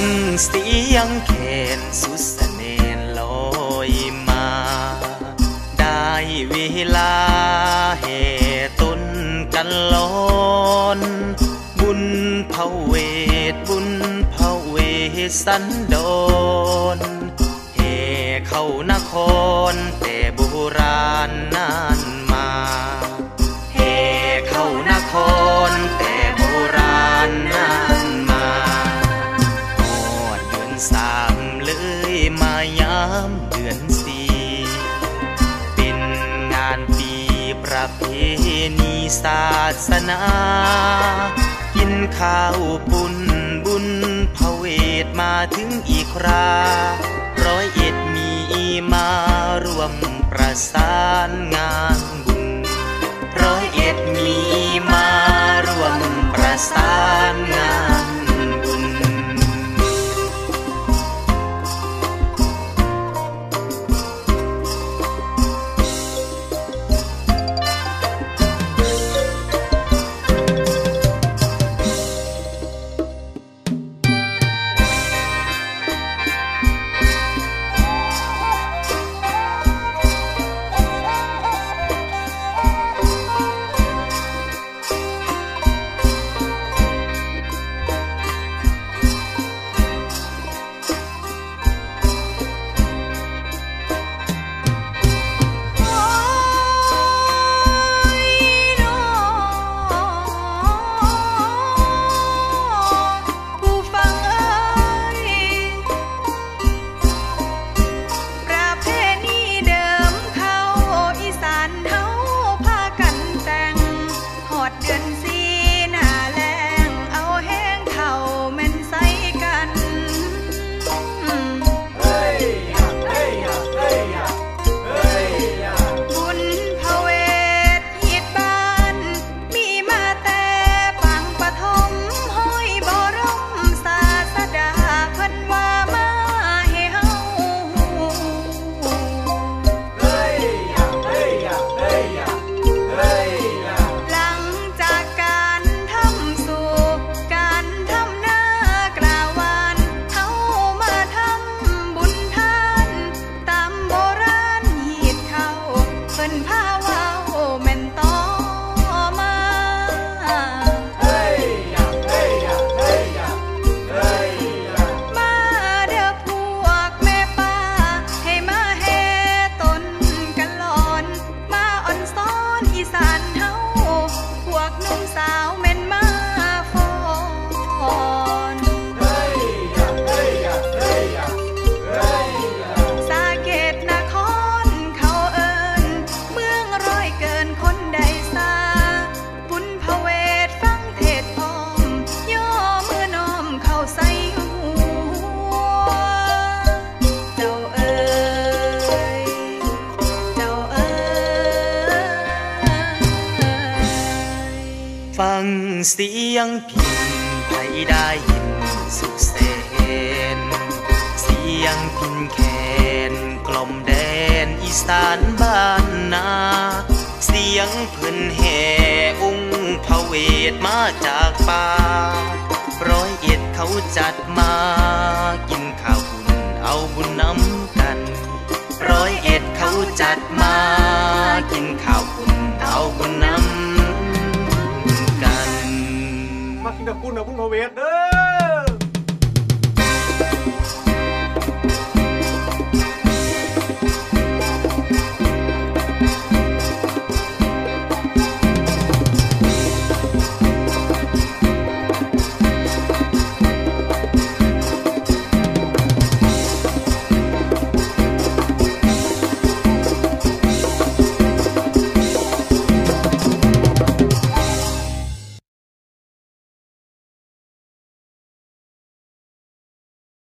งเสียังเขนสุสเสน่ห์ลอยมา ได้เวลาเหตุนกันลอนบุญเผาเวทบุญเผาเวสันดอนเหเข้านคร เพณีศาสนา กินข้าวปุญบุญพระเวทมาถึงอีกรา ร้อยเอ็ดมีมาร่วมประสานงาน 人。cuộc nông sao ฟังเสียงพินไคได้ยินสุเสนเสียงพินแขนกล่อมแดนอีสานบ้านนา เสียงพื้นแห่องค์พระเวทมาจากป่าร้อยเอ็ดเขาจัดมา นะคุณนะคุณพเวศเด้อ